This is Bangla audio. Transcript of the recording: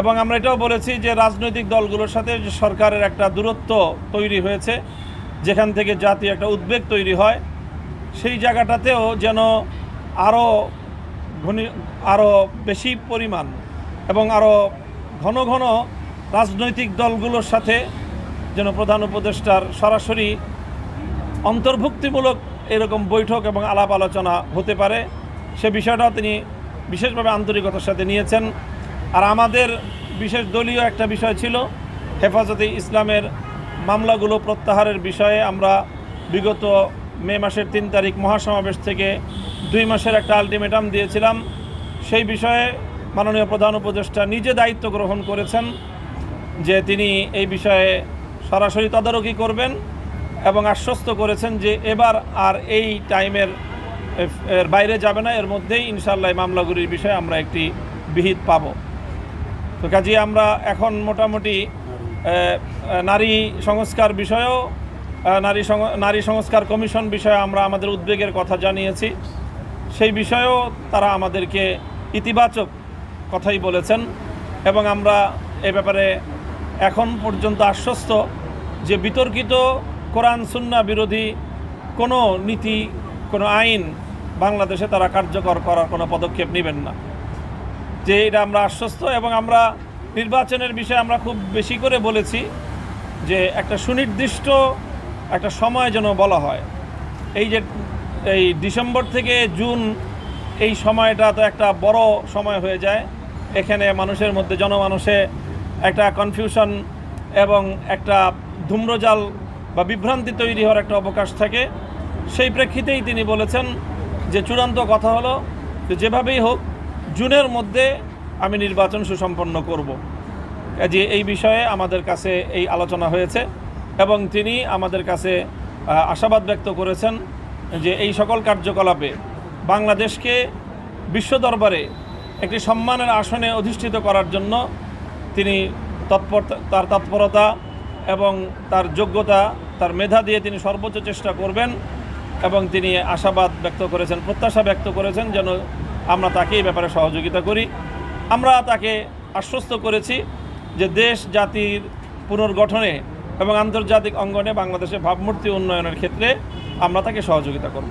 এবং আমরা এটাও বলেছি যে রাজনৈতিক দলগুলোর সাথে সরকারের একটা দূরত্ব তৈরি হয়েছে, যেখান থেকে জাতীয় একটা উদ্বেগ তৈরি হয়, সেই জায়গাটাতেও যেন আরও ঘনি আরও বেশি পরিমাণ এবং আরও ঘন ঘন রাজনৈতিক দলগুলোর সাথে যেন প্রধান উপদেষ্টার সরাসরি অন্তর্ভুক্তিমূলক এরকম বৈঠক এবং আলাপ আলোচনা হতে পারে, সে বিষয়টাও তিনি বিশেষভাবে আন্তরিকতার সাথে নিয়েছেন। আর আমাদের বিশেষ দলীয় একটা বিষয় ছিল হেফাজতে ইসলামের মামলাগুলো প্রত্যাহারের বিষয়ে আমরা বিগত মে মাসের তিন তারিখ মহাসমাবেশ থেকে দুই মাসের একটা আলটিমেটাম দিয়েছিলাম। সেই বিষয়ে মাননীয় প্রধান উপদেষ্টা নিজে দায়িত্ব গ্রহণ করেছেন যে তিনি এই বিষয়ে সরাসরি তদারকি করবেন এবং আশ্বস্ত করেছেন যে এবার আর এই টাইমের এর- বাইরে যাবে না, এর মধ্যেই ইনশাল্লাহ মামলাগুলির বিষয়ে আমরা একটি বিহিত পাব। তো কাজে আমরা এখন মোটামুটি নারী সংস্কার বিষয়েও নারী নারী সংস্কার কমিশন বিষয়ে আমরা আমাদের উদ্বেগের কথা জানিয়েছি। সেই বিষয়েও তারা আমাদেরকে ইতিবাচক কথাই বলেছেন এবং আমরা এ ব্যাপারে এখন পর্যন্ত আশ্বস্ত যে বিতর্কিত কোরআন সুন্না বিরোধী কোনো নীতি, কোনো আইন বাংলাদেশে তারা কার্যকর করার কোনো পদক্ষেপ নেবেন না। যে এটা আমরা আশ্বস্ত এবং আমরা নির্বাচনের বিষয়ে আমরা খুব বেশি করে বলেছি যে একটা সুনির্দিষ্ট একটা সময় যেন বলা হয়। এই যে, এই ডিসেম্বর থেকে জুন এই সময়টা তো একটা বড় সময় হয়ে যায়। এখানে মানুষের মধ্যে, জনমানুষে একটা কনফিউশন এবং একটা ধূম্রজাল বা বিভ্রান্তি তৈরি হওয়ার একটা অবকাশ থাকে। সেই প্রেক্ষিতেই তিনি বলেছেন যে চূড়ান্ত কথা হলো যে যেভাবেই হোক জুনের মধ্যে আমি নির্বাচন সুসম্পন্ন করব। যে এই বিষয়ে আমাদের কাছে এই আলোচনা হয়েছে এবং তিনি আমাদের কাছে আশাবাদ ব্যক্ত করেছেন যে এই সকল কার্যকলাপে বাংলাদেশকে বিশ্ব দরবারে একটি সম্মানের আসনে অধিষ্ঠিত করার জন্য তিনি তৎপর তার তৎপরতা এবং তার যোগ্যতা, তার মেধা দিয়ে তিনি সর্বোচ্চ চেষ্টা করবেন এবং তিনি আশাবাদ ব্যক্ত করেছেন, প্রত্যাশা ব্যক্ত করেছেন যেন আমরা তাকে এই ব্যাপারে সহযোগিতা করি। আমরা তাকে আশ্বস্ত করেছি যে দেশ, জাতির পুনর্গঠনে এবং আন্তর্জাতিক অঙ্গনে বাংলাদেশের ভাবমূর্তি উন্নয়নের ক্ষেত্রে আমরা তাকে সহযোগিতা করব।